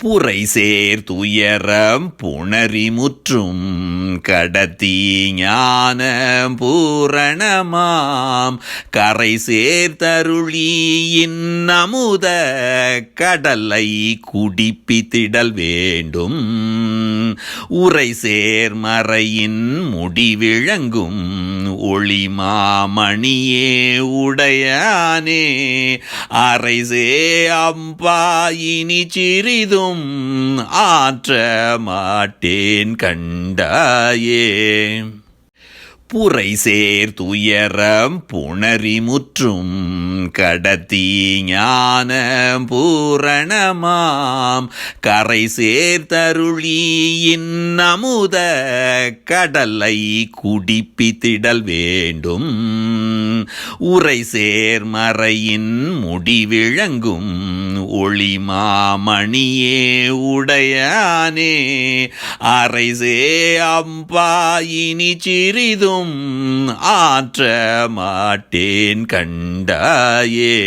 புரை சேர் துயரம் புணரி முற்றும். கடத்தி ஞான பூரணமாம். கரை சேர் சேர்த்தருளி இன்னமுத கடலை குடிப்பித்திடல் வேண்டும். உரை சேர்மறையின் முடிவிழங்கும் ஒளிமாமணியே உடையானே. அரைசே அம்பாயினி சிறிதும் ஆற்ற மாட்டேன் கண்டாயே. புரை சேர் துயரம் புணரி முற்றும். கடத்தி ஞான பூரணமாம். கரை சேர்த்தருளி இன்னமுத கடலை குடிப்பித்திடல் வேண்டும். உரை சேர்மறையின் முடிவிழங்கும் ஒளிமாமணியே உடையானே. அரைசே அம்பாயினி சிறிதும் ஆற்ற மாட்டேன் கண்டாயே.